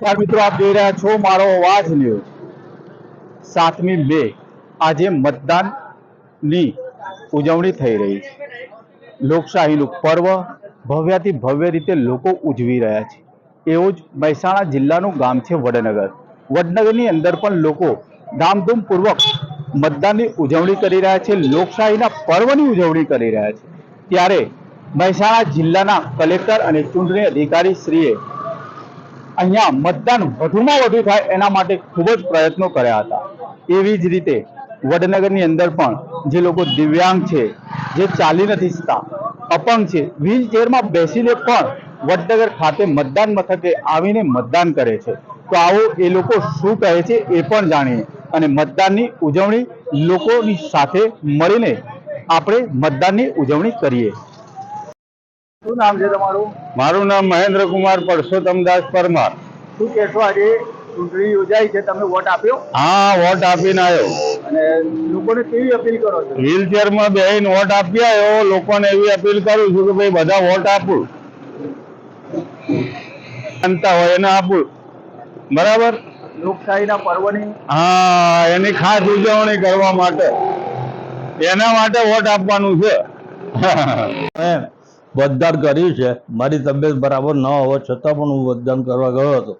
નમસ્કાર મિત્રો, આપ જોઈ રહ્યા છો મારો અવાજ ન્યૂઝ. સાતમી મે આજે મતદાનની ઉજવણી થઈ રહી છે. લોકશાહીનું પર્વ ભવ્યાથી ભવ્ય રીતે લોકો ઉજવી રહ્યા છે. એવું જ મહેસાણા જિલ્લાનું ગામ છે વડનગર. વડનગરની અંદર પણ લોકો ધામધૂમપૂર્વક મતદાનની ઉજવણી કરી રહ્યા છે, લોકશાહીના પર્વની ઉજવણી કરી રહ્યા છે. ત્યારે મહેસાણા જિલ્લાના કલેક્ટર અને ચૂંટણી અધિકારી શ્રીએ અહીંયા મતદાન વધુમાં વધુ થાય એના માટે ખૂબ જ પ્રયત્નો કર્યા હતા. એવી જ રીતે વડનગરની અંદર પણ જે લોકો દિવ્યાંગ છે, જે ચાલી નથી શકતા, અપંગ છે વ્હીલચેરમાં બેસીને પણ વડનગર ખાતે મતદાન મથકે આવીને મતદાન કરે છે. તો આવો એ લોકો શું કહે છે એ પણ જાણીએ અને મતદાનની ઉજવણી લોકોની સાથે મળીને આપણે મતદાનની ઉજવણી કરીએ. શું નામ છે તમારું? મારું નામ મહેન્દ્ર કુમાર પરસોત્તમદાસ પરમાર. શું કહેશો આજે ચૂંટણી યોજાઈ છે? તમે વોટ આપ્યો? હા વોટ આપીને આવ્યો. અને લોકોને કેવી અપીલ કરો છો? વ્હીલચેરમાં બેહીને વોટ આપી આવ્યો. લોકોને એવી અપીલ કરું છું કે ભાઈ બધા વોટ આપું. માનતા હોય એને આપું. બરાબર? લોકશાહીના પર્વની હા એની ખાસ ઉજવણી કરવા માટે. એના માટે વોટ આપવાનું છે. મતદાન કર્યું છે. મારી તબિયત બરાબર ન હોવા છતાં પણ હું મતદાન કરવા ગયો હતો.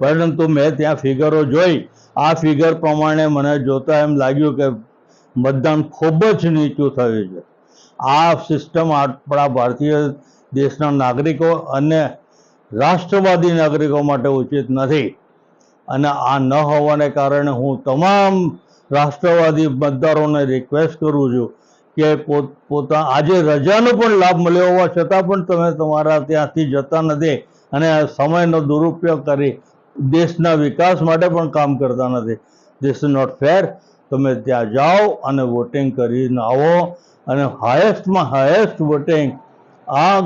પરંતુ મેં ત્યાં ફિગરો જોઈ. આ ફિગર પ્રમાણે મને જોતા એમ લાગ્યું કે મતદાન ખૂબ જ નીચું થયું છે. આ સિસ્ટમ આપણા ભારતીય દેશના નાગરિકો અને રાષ્ટ્રવાદી નાગરિકો માટે ઉચિત નથી. અને આ ન હોવાને કારણે હું તમામ રાષ્ટ્રવાદી મતદારોને રિક્વેસ્ટ કરું છું કે પોત પોતા આજે રજાનો પણ લાભ મળ્યો હોવા છતાં પણ તમે તમારા ત્યાંથી જતા નથી અને સમયનો દુરુપયોગ કરી દેશના વિકાસ માટે પણ કામ કરતા નથી. ધીસ ઇઝ નોટ ફેર તમે ત્યાં જાઓ અને વોટિંગ કરીને આવો અને હાયેસ્ટમાં હાયેસ્ટ વોટિંગ આ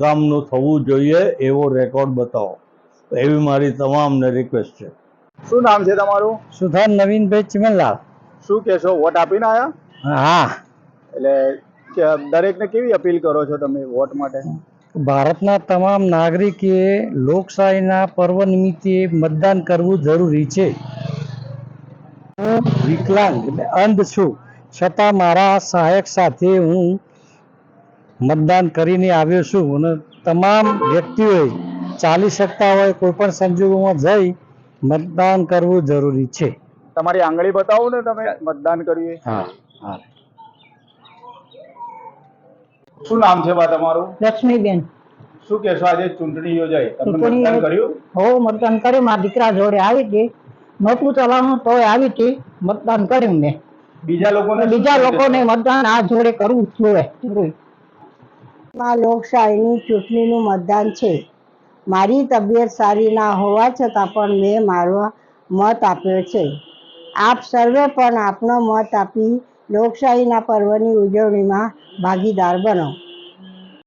ગામનું થવું જોઈએ એવો રેકોર્ડ બતાવો. એવી મારી તમામને રિક્વેસ્ટ છે. શું નામ છે તમારું? સુધાર નવીનભાઈ ચિમનલાલ. શું કહેશો? વોટ આપીને આવ્યા હા. એટલે દરેકને કેવી અપીલ કરો છો તમે વોટ માટે? ભારતના તમામ નાગરિકે લોકશાહીના પર્વ નિમિત્તે મતદાન કરવું જરૂરી છે. હું વિકલાંગ એટલે અંધ છું. છતાં મારા સહાયક સાથે હું મતદાન કરીને આવ્યો છું. અને તમામ વ્યક્તિઓએ ચાલી શકતા હોય કોઈ પણ સંજોગોમાં જઈ મતદાન કરવું જરૂરી છે. તમારી આંગળી બતાવો ને તમે મતદાન કર્યું હા હા. શું નામ છે બા તમારું? લક્ષ્મીબેન. શું કહેશો આજે ચૂંટણી યોજાઈ? તમે મતદાન કર્યું? હો મતદાન કર્યું. મારા દીકરા જોડે આવી હતી. નહોતું ચલાવવાનું તોય આવી હતી. મતદાન કર્યું મેં. બીજા લોકોને બીજા લોકોને મતદાન આ જોડે કરવું જોઈએ માં લોકશાહીની ચૂંટણીનું મતદાન છે. મારી તબિયત સારી ના હોવા છતાં પણ મેં મારો મત આપ્યો છે. આપ સર્વે પણ આપનો મત આપી લોકશાહીના પર્વની ઉજવણીમાં ભાગીદાર બનો.